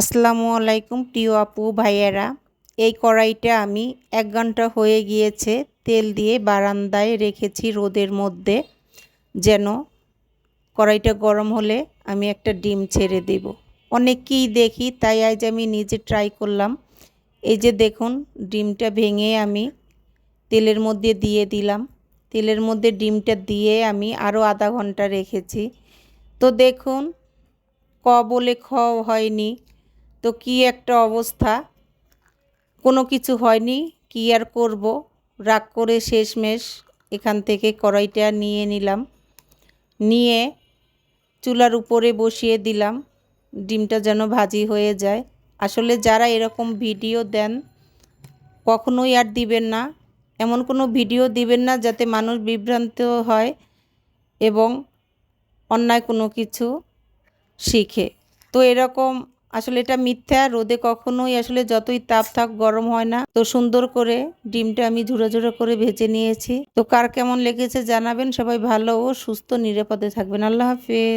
আসসালামু আলাইকুম প্রিয় আপু, ভাইয়েরা। এই কড়াইটা আমি এক ঘণ্টা হয়ে গিয়েছে তেল দিয়ে বারান্দায় রেখেছি রোদের মধ্যে। যেন কড়াইটা গরম হলে আমি একটা ডিম ছেড়ে দেব। অনেককেই দেখি, তাই আজ আমি নিজে ট্রাই করলাম। এই যে দেখুন, ডিমটা ভেঙে আমি তেলের মধ্যে দিয়ে দিলাম। তেলের মধ্যে ডিমটা দিয়ে আমি আরও আধা ঘণ্টা রেখেছি। তো দেখুন, ক বলে খ হয়নি। তো কি একটা অবস্থা? কোনো কিছু হয়নি? কি আর করব? রাগ করে শেষমেশ এখান থেকে কড়াইটা নিয়ে নিলাম। নিয়ে চুলার উপরে বসিয়ে দিলাম। ডিমটা যেন ভাজি হয়ে যায়। আসলে যারা এরকম ভিডিও দেন, কখনোই আর দিবেন না। এমন কোনো ভিডিও দিবেন না যাতে মানুষ বিভ্রান্ত হয় এবং অন্যায় কোনো কিছু শিখে। তো এরকম আসলে এটা মিথ্যা, রোদে কখনোই আসলে যতই তাপ থাক গরম হয় না। তো সুন্দর করে ডিমটা আমি ঝুড়ো ঝুড়ো করে ভেজে নিয়েছি। তো কার কেমন লেগেছে জানাবেন, সবাই ভালো ও সুস্থ, নিরাপদে থাকবেন। আল্লাহ হাফেজ।